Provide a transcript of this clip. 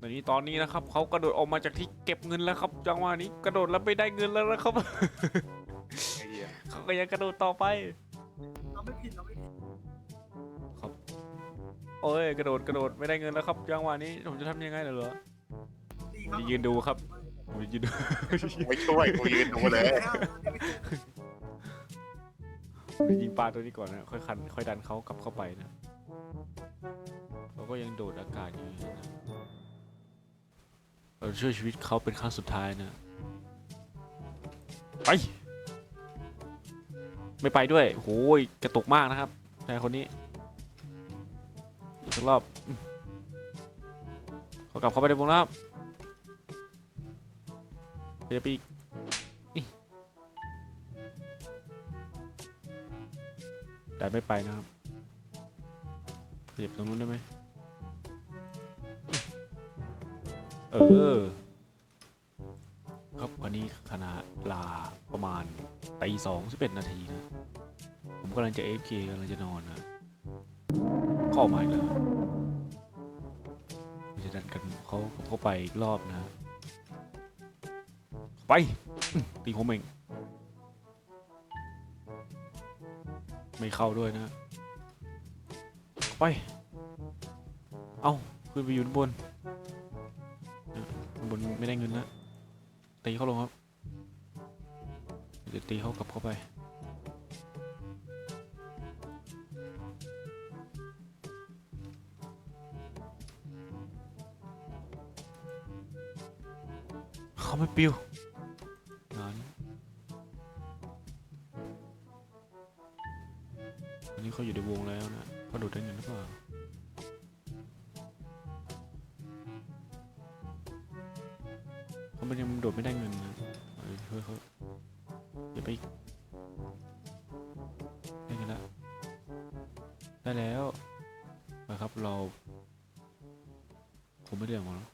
ตอนนี้ตอนนี้นะครับเขากระโดดออกมาจากที่เก็บเงินแล้วครับจังหวะนี้กระโดดแล้วไม่ได้เงินแล้วนะครับ ไอ้เหี้ยเขาก็ยังกระโดดต่อไป เราไม่ผิดเราไม่ผิดโอ้ยกระโดดกระโดดไม่ได้เงินแล้วครับจังหวะนี้ผมจะทำยังไงเหรอ ดีครับยืนดูครับ ผมจะยืนดู ไม่ช่วยกูยืนดูเลยผมจะยิงปลาตัวนี้ก่อนนะค่อยคันค่อยดันเขากลับเข้าไปนะเขาก็ยังโดดอากาศอยู่อย่างนี้นะ เราช่วยชีวิตเขาเป็นครั้งสุดท้ายนะ ไป ไม่ไปด้วยโอ้ยกระตุกมากนะครับชายคนนี้อีกสักรอบขากลับเข้าไปในวงแล้วเดี๋ยวไปอีกแต่ไม่ไปนะครับขยับตรงนู้นได้ไหม เออ ครับวันนี้ขณะลาประมาณตีสองสิบเอ็ดนาทีนะ ผมกำลังจะ AFK กำลังจะนอนนะเข้ามาอีกแล้วเราจะดันกันเขาเข้าไปอีกรอบนะ ไป ตีผมเองไม่เข้าด้วยนะ ไป เอาขึ้นไปอยู่ด้านบน บนไม่ได้เงินล้วตีเขาลงครับเดี๋ยวตีเขากลับเข้าไปเขาไม่ปิวงานอันนี้เขาอยู่ในวงแล้วนะเขาโดดได้เงินหรือเปล่า เขาไม่ยังโดดไม่ได้เงินนะเฮ้ยเฮ้ยเขาอย่าไปได้เงินแล้วได้แล้วนะครับเราผมไม่ได้ออกมาแล้ว